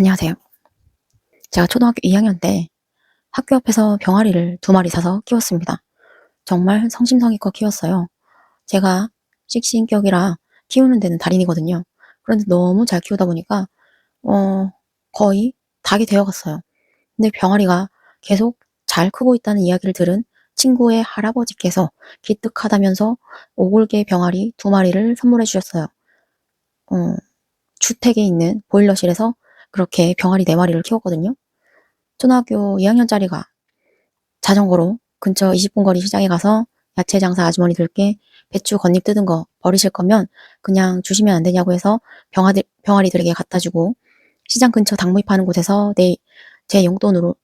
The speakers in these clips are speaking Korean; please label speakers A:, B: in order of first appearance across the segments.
A: 안녕하세요. 제가 초등학교 2학년 때 학교 앞에서 병아리를 두 마리 사서 키웠습니다. 정말 성심성의껏 키웠어요. 제가 씩씩인격이라 키우는 데는 달인이거든요. 그런데 너무 잘 키우다 보니까 어, 거의 닭이 되어갔어요. 근데 병아리가 계속 잘 크고 있다는 이야기를 들은 친구의 할아버지께서 기특하다면서 오골개 병아리 두 마리를 선물해 주셨어요. 어, 주택에 있는 보일러실에서 그렇게 병아리 네 마리를 키웠거든요. 초등학교 2학년짜리가 자전거로 근처 20분 거리 시장에 가서 야채 장사 아주머니들께 배추 겉잎 뜯은 거 버리실 거면 그냥 주시면 안 되냐고 해서 병아리, 병아리들에게 갖다 주고 시장 근처 닭무이 파는 곳에서 내, 제 용돈으로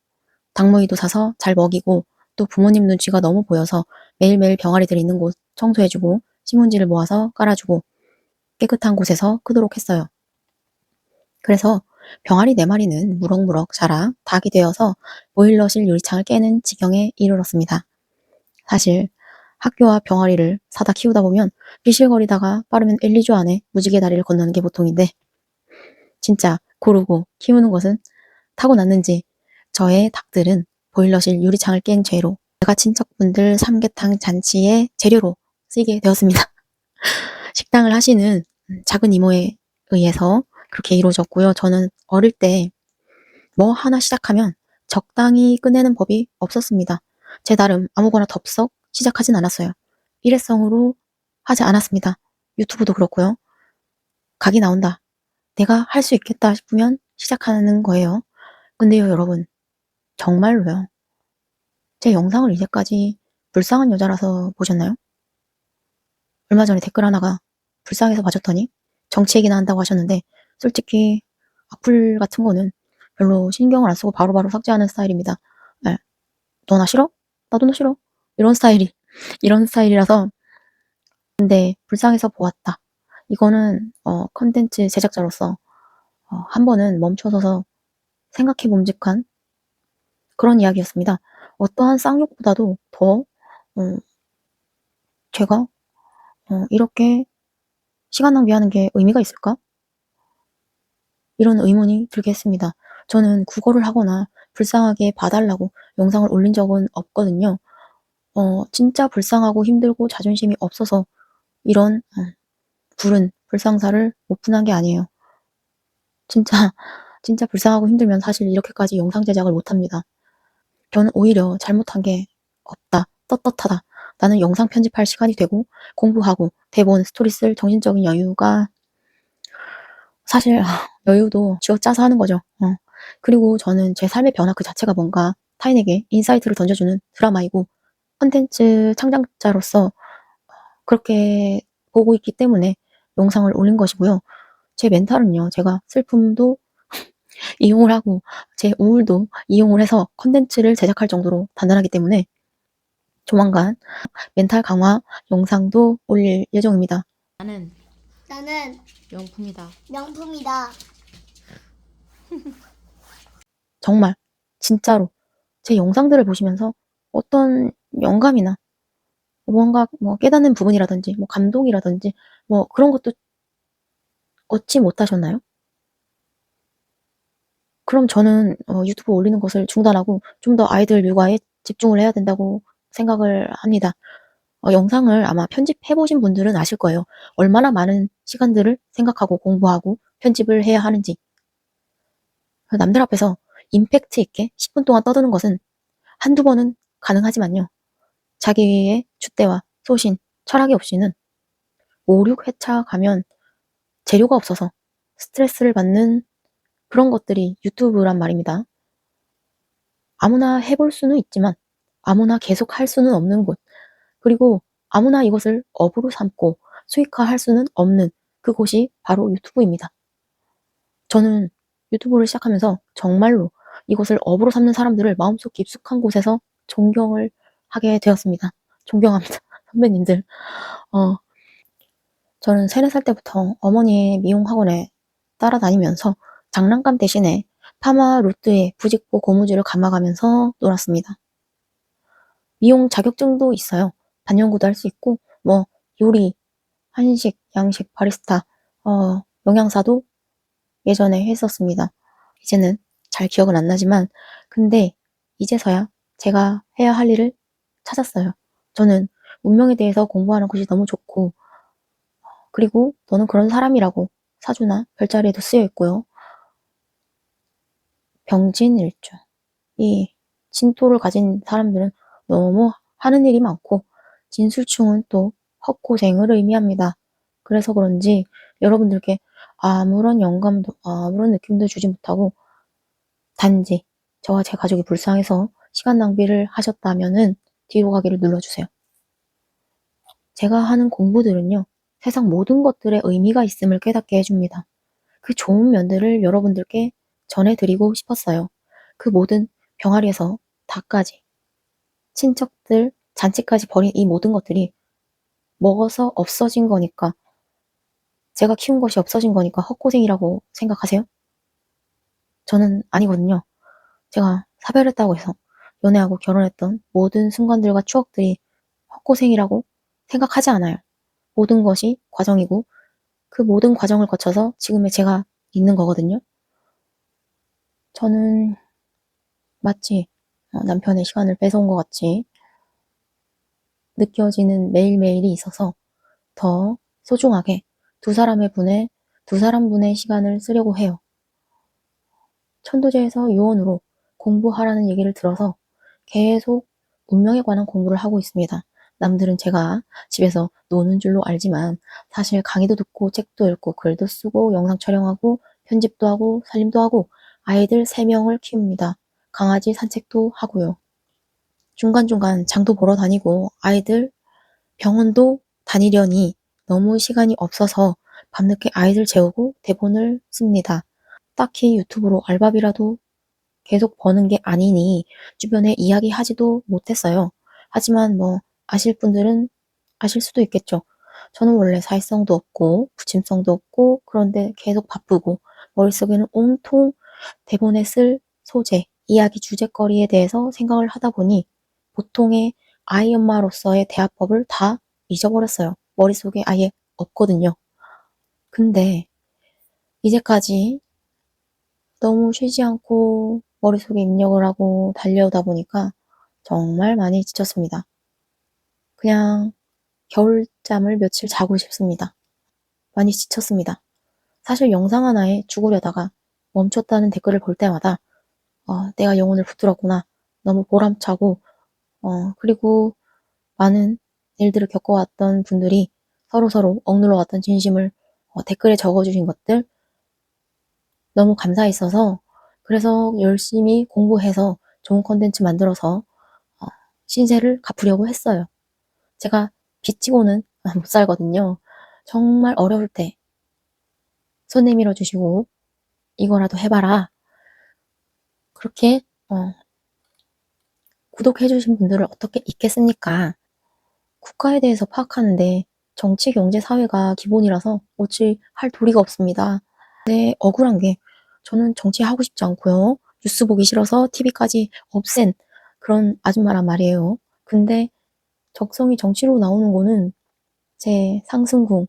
A: 닭무이도 사서 잘 먹이고 또 부모님 눈치가 너무 보여서 매일매일 병아리들 있는 곳 청소해주고 신문지를 모아서 깔아주고 깨끗한 곳에서 크도록 했어요. 그래서 병아리 네 마리는 무럭무럭 자라 닭이 되어서 보일러실 유리창을 깨는 지경에 이르렀습니다. 사실 학교와 병아리를 사다 키우다 보면 비실거리다가 빠르면 1, 2주 안에 무지개 다리를 건너는 게 보통인데 진짜 고르고 키우는 것은 타고났는지 저의 닭들은 보일러실 유리창을 깬 죄로 제가 친척분들 삼계탕 잔치의 재료로 쓰이게 되었습니다. 식당을 하시는 작은 이모에 의해서 그렇게 이루어졌고요. 저는 어릴 때 뭐 하나 시작하면 적당히 끝내는 법이 없었습니다. 제 나름 아무거나 덥석 시작하진 않았어요. 일회성으로 하지 않았습니다. 유튜브도 그렇고요. 각이 나온다. 내가 할 수 있겠다 싶으면 시작하는 거예요. 근데요, 여러분. 정말로요. 제 영상을 이제까지 불쌍한 여자라서 보셨나요? 얼마 전에 댓글 하나가 불쌍해서 봐줬더니 정치 얘기나 한다고 하셨는데 솔직히 악플 같은 거는 별로 신경을 안 쓰고 바로 바로 삭제하는 스타일입니다. 네. 너나 싫어? 나도 너 싫어. 이런 스타일이 이런 스타일이라서 근데 불쌍해서 보았다. 이거는 어, 컨텐츠 제작자로서 어, 한 번은 멈춰서서 생각해 봄직한 그런 이야기였습니다. 어떠한 쌍욕보다도 더 어, 제가 어, 이렇게 시간 낭비하는 게 의미가 있을까? 이런 의문이 들게 했습니다. 저는 국어를 하거나 불쌍하게 봐달라고 영상을 올린 적은 없거든요. 어, 진짜 불쌍하고 힘들고 자존심이 없어서 이런 어, 부른 불상사를 오픈한 게 아니에요. 진짜 진짜 불쌍하고 힘들면 사실 이렇게까지 영상 제작을 못합니다. 저는 오히려 잘못한 게 없다, 떳떳하다. 나는 영상 편집할 시간이 되고 공부하고 대본, 스토리 쓸 정신적인 여유가 사실 여유도 쥐어짜서 하는 거죠. 어. 그리고 저는 제 삶의 변화 그 자체가 뭔가 타인에게 인사이트를 던져주는 드라마이고 컨텐츠 창작자로서 그렇게 보고 있기 때문에 영상을 올린 것이고요. 제 멘탈은요, 제가 슬픔도 이용을 하고 제 우울도 이용을 해서 컨텐츠를 제작할 정도로 단단하기 때문에 조만간 멘탈 강화 영상도 올릴 예정입니다.
B: 나는
C: 나는
B: 명품이다.
C: 명품이다.
A: 정말 진짜로 제 영상들을 보시면서 어떤 영감이나 뭔가 뭐 깨닫는 부분이라든지 뭐 감동이라든지 뭐 그런 것도 얻지 못하셨나요? 그럼 저는 어, 유튜브 올리는 것을 중단하고 좀 더 아이들 육아에 집중을 해야 된다고 생각을 합니다. 어, 영상을 아마 편집해 보신 분들은 아실 거예요. 얼마나 많은 시간들을 생각하고 공부하고 편집을 해야 하는지. 남들 앞에서 임팩트 있게 10분 동안 떠드는 것은 한두 번은 가능하지만요. 자기의 줏대와 소신, 철학이 없이는 5, 6회차 가면 재료가 없어서 스트레스를 받는 그런 것들이 유튜브란 말입니다. 아무나 해볼 수는 있지만 아무나 계속 할 수는 없는 곳. 그리고 아무나 이것을 업으로 삼고 수익화할 수는 없는 그곳이 바로 유튜브입니다. 저는 유튜브를 시작하면서 정말로 이것을 업으로 삼는 사람들을 마음속 깊숙한 곳에서 존경을 하게 되었습니다. 존경합니다. 선배님들. 어, 저는 세네 살 때부터 어머니의 미용 학원에 따라다니면서 장난감 대신에 파마 루트에 부직포 고무줄을 감아가면서 놀았습니다. 미용 자격증도 있어요. 반영구도 할 수 있고, 뭐, 요리, 한식, 양식, 바리스타, 어, 영양사도 예전에 했었습니다. 이제는 잘 기억은 안 나지만 근데 이제서야 제가 해야 할 일을 찾았어요. 저는 운명에 대해서 공부하는 것이 너무 좋고 그리고 너는 그런 사람이라고 사주나 별자리에도 쓰여 있고요. 병진일주. 이 진토를 가진 사람들은 너무 하는 일이 많고 진술충은 또 헛고생을 의미합니다. 그래서 그런지 여러분들께 아무런 영감도 아무런 느낌도 주지 못하고 단지 저와 제 가족이 불쌍해서 시간 낭비를 하셨다면은 뒤로 가기를 눌러주세요. 제가 하는 공부들은요, 세상 모든 것들의 의미가 있음을 깨닫게 해줍니다. 그 좋은 면들을 여러분들께 전해드리고 싶었어요. 그 모든 병아리에서 다까지 친척들 잔치까지 버린 이 모든 것들이 먹어서 없어진 거니까 제가 키운 것이 없어진 거니까 헛고생이라고 생각하세요? 저는 아니거든요. 제가 사별했다고 해서 연애하고 결혼했던 모든 순간들과 추억들이 헛고생이라고 생각하지 않아요. 모든 것이 과정이고 그 모든 과정을 거쳐서 지금의 제가 있는 거거든요. 저는 마치 어, 남편의 시간을 뺏어온 것 같이 느껴지는 매일매일이 있어서 더 소중하게 두 사람의 분에 두 사람 분의 시간을 쓰려고 해요. 천도제에서 요원으로 공부하라는 얘기를 들어서 계속 운명에 관한 공부를 하고 있습니다. 남들은 제가 집에서 노는 줄로 알지만 사실 강의도 듣고 책도 읽고 글도 쓰고 영상 촬영하고 편집도 하고 살림도 하고 아이들 3명을 키웁니다. 강아지 산책도 하고요. 중간중간 장도 보러 다니고 아이들 병원도 다니려니 너무 시간이 없어서 밤늦게 아이들 재우고 대본을 씁니다. 딱히 유튜브로 알바비라도 계속 버는 게 아니니 주변에 이야기하지도 못했어요. 하지만 뭐 아실 분들은 아실 수도 있겠죠. 저는 원래 사회성도 없고 부침성도 없고 그런데 계속 바쁘고 머릿속에는 온통 대본에 쓸 소재, 이야기 주제거리에 대해서 생각을 하다 보니 보통의 아이 엄마로서의 대화법을 다 잊어버렸어요. 머릿속에 아예 없거든요. 근데 이제까지 너무 쉬지 않고 머릿속에 입력을 하고 달려오다 보니까 정말 많이 지쳤습니다. 그냥 겨울잠을 며칠 자고 싶습니다. 많이 지쳤습니다. 사실 영상 하나에 죽으려다가 멈췄다는 댓글을 볼 때마다 어, 내가 영혼을 붙들었구나. 너무 보람차고 어, 그리고 많은 일들을 겪어왔던 분들이 서로서로 억눌러 왔던 진심을 어, 댓글에 적어주신 것들 너무 감사했어서 그래서 열심히 공부해서 좋은 컨텐츠 만들어서 어, 신세를 갚으려고 했어요. 제가 빚지고는 못 살거든요. 정말 어려울 때 손 내밀어 주시고 이거라도 해봐라. 그렇게 어, 구독해 주신 분들을 어떻게 잊겠습니까? 국가에 대해서 파악하는데 정치, 경제, 사회가 기본이라서 어찌 할 도리가 없습니다. 근데 억울한 게 저는 정치하고 싶지 않고요. 뉴스 보기 싫어서 TV까지 없앤 그런 아줌마란 말이에요. 근데 적성이 정치로 나오는 거는 제 상승궁,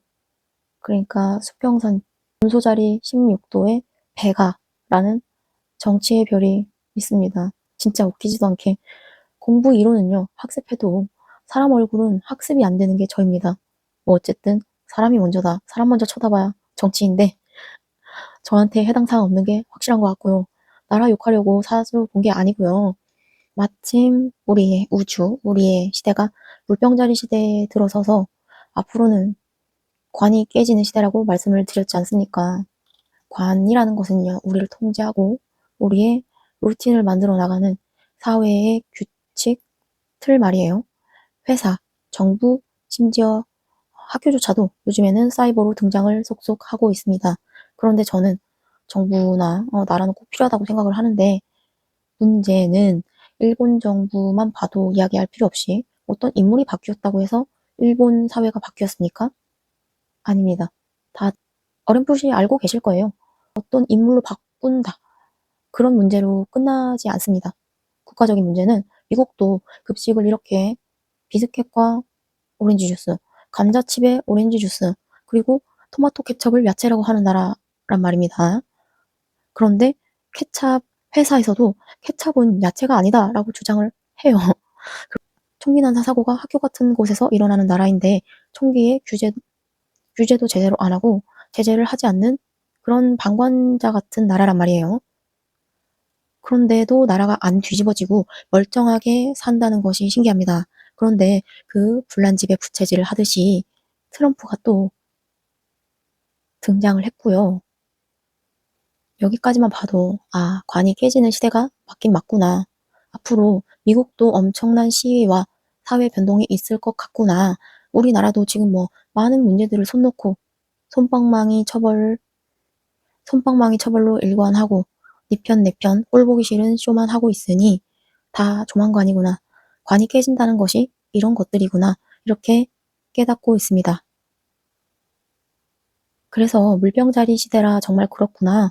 A: 그러니까 수평선 분소자리 16도의 배가라는 정치의 별이 있습니다. 진짜 웃기지도 않게 공부 이론은요, 학습해도 사람 얼굴은 학습이 안 되는 게 저입니다. 뭐 어쨌든 사람이 먼저다. 사람 먼저 쳐다봐야 정치인데 저한테 해당 사항 없는 게 확실한 것 같고요. 나라 욕하려고 사주 본 게 아니고요. 마침 우리의 우주, 우리의 시대가 물병자리 시대에 들어서서 앞으로는 관이 깨지는 시대라고 말씀을 드렸지 않습니까? 관이라는 것은요, 우리를 통제하고 우리의 루틴을 만들어 나가는 사회의 규칙, 틀 말이에요. 회사, 정부, 심지어 학교조차도 요즘에는 사이버로 등장을 속속 하고 있습니다. 그런데 저는 정부나 어, 나라는 꼭 필요하다고 생각을 하는데 문제는 일본 정부만 봐도 이야기할 필요 없이 어떤 인물이 바뀌었다고 해서 일본 사회가 바뀌었습니까? 아닙니다. 다 어렴풋이 알고 계실 거예요. 어떤 인물로 바꾼다. 그런 문제로 끝나지 않습니다. 국가적인 문제는 미국도 급식을 이렇게 비스켓과 오렌지 주스, 감자칩에 오렌지 주스, 그리고 토마토 케첩을 야채라고 하는 나라란 말입니다. 그런데 케찹 회사에서도 케찹은 야채가 아니다라고 주장을 해요. 총기 난사 사고가 학교 같은 곳에서 일어나는 나라인데 총기의 규제, 규제도 제대로 안 하고 제재를 하지 않는 그런 방관자 같은 나라란 말이에요. 그런데도 나라가 안 뒤집어지고 멀쩡하게 산다는 것이 신기합니다. 그런데 그 불난집에 부채질을 하듯이 트럼프가 또 등장을 했고요. 여기까지만 봐도 아, 관이 깨지는 시대가 맞긴 맞구나. 앞으로 미국도 엄청난 시위와 사회 변동이 있을 것 같구나. 우리나라도 지금 뭐 많은 문제들을 손 놓고 손방망이 처벌 손방망이 처벌로 일관하고 니편 내편 꼴보기 싫은 쇼만 하고 있으니 다 조만관이구나. 관이 깨진다는 것이 이런 것들이구나. 이렇게 깨닫고 있습니다. 그래서 물병자리 시대라 정말 그렇구나.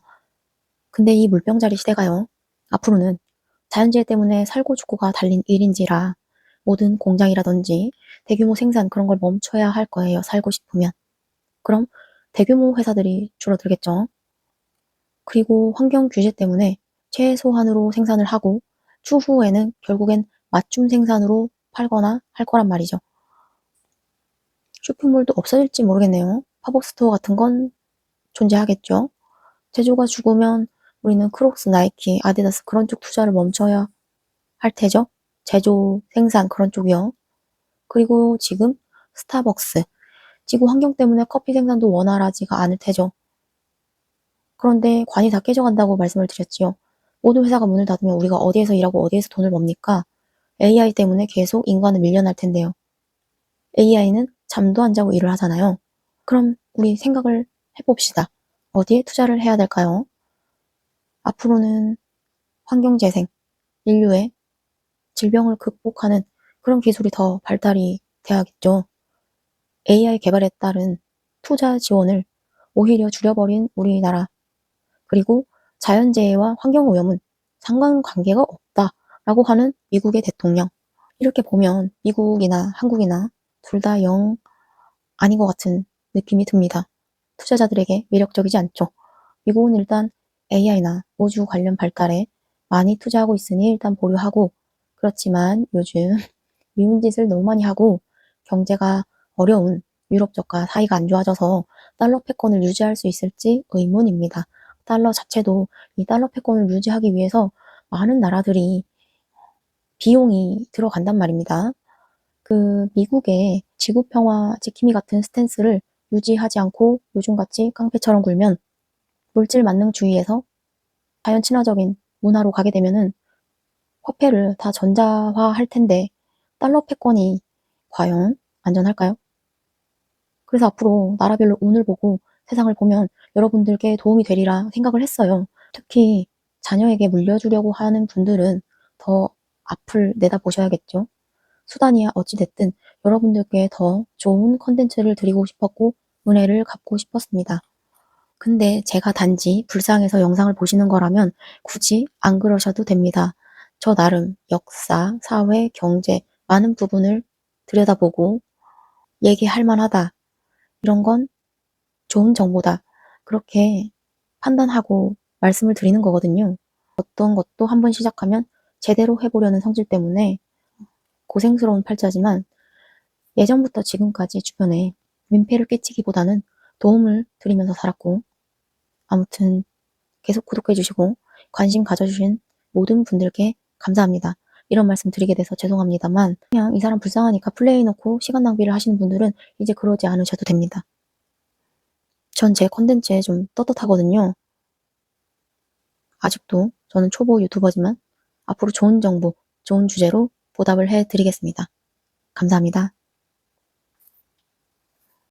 A: 근데 이 물병자리 시대가요. 앞으로는 자연재해 때문에 살고 죽고가 달린 일인지라 모든 공장이라든지 대규모 생산 그런 걸 멈춰야 할 거예요. 살고 싶으면. 그럼 대규모 회사들이 줄어들겠죠. 그리고 환경 규제 때문에 최소한으로 생산을 하고 추후에는 결국엔 맞춤 생산으로 팔거나 할 거란 말이죠. 쇼핑몰도 없어질지 모르겠네요. 팝업 스토어 같은 건 존재하겠죠. 제조가 죽으면 우리는 크록스, 나이키, 아디다스 그런 쪽 투자를 멈춰야 할 테죠. 제조, 생산 그런 쪽이요. 그리고 지금 스타벅스, 지구 환경 때문에 커피 생산도 원활하지가 않을 테죠. 그런데 관이 다 깨져간다고 말씀을 드렸지요. 모든 회사가 문을 닫으면 우리가 어디에서 일하고 어디에서 돈을 봅니까? AI 때문에 계속 인간은 밀려날 텐데요. AI는 잠도 안 자고 일을 하잖아요. 그럼 우리 생각을 해봅시다. 어디에 투자를 해야 될까요? 앞으로는 환경재생, 인류의 질병을 극복하는 그런 기술이 더 발달이 돼야겠죠. AI 개발에 따른 투자 지원을 오히려 줄여버린 우리나라. 그리고 자연재해와 환경오염은 상관관계가 없다 라고 하는 미국의 대통령. 이렇게 보면 미국이나 한국이나 둘 다 영 아닌 것 같은 느낌이 듭니다. 투자자들에게 매력적이지 않죠. 미국은 일단 AI나 우주 관련 발달에 많이 투자하고 있으니 일단 보류하고 그렇지만 요즘 미운 짓을 너무 많이 하고 경제가 어려운 유럽 쪽과 사이가 안 좋아져서 달러 패권을 유지할 수 있을지 의문입니다. 달러 자체도 이 달러 패권을 유지하기 위해서 많은 나라들이 비용이 들어간단 말입니다. 그 미국의 지구 평화 지킴이 같은 스탠스를 유지하지 않고 요즘같이 깡패처럼 굴면 물질 만능주의에서 자연 친화적인 문화로 가게 되면은 화폐를 다 전자화 할 텐데 달러 패권이 과연 안전할까요? 그래서 앞으로 나라별로 운을 보고 세상을 보면 여러분들께 도움이 되리라 생각을 했어요. 특히 자녀에게 물려주려고 하는 분들은 더 앞을 내다보셔야겠죠. 수단이야 어찌됐든 여러분들께 더 좋은 컨텐츠를 드리고 싶었고 은혜를 갚고 싶었습니다. 근데 제가 단지 불쌍해서 영상을 보시는 거라면 굳이 안 그러셔도 됩니다. 저 나름 역사, 사회, 경제 많은 부분을 들여다보고 얘기할 만하다. 이런 건 좋은 정보다. 그렇게 판단하고 말씀을 드리는 거거든요. 어떤 것도 한번 시작하면 제대로 해보려는 성질 때문에 고생스러운 팔자지만 예전부터 지금까지 주변에 민폐를 끼치기보다는 도움을 드리면서 살았고 아무튼 계속 구독해주시고 관심 가져주신 모든 분들께 감사합니다. 이런 말씀 드리게 돼서 죄송합니다만 그냥 이 사람 불쌍하니까 플레이 놓고 시간 낭비를 하시는 분들은 이제 그러지 않으셔도 됩니다. 전 제 컨텐츠에 좀 떳떳하거든요. 아직도 저는 초보 유튜버지만 앞으로 좋은 정보, 좋은 주제로 보답을 해 드리겠습니다. 감사합니다.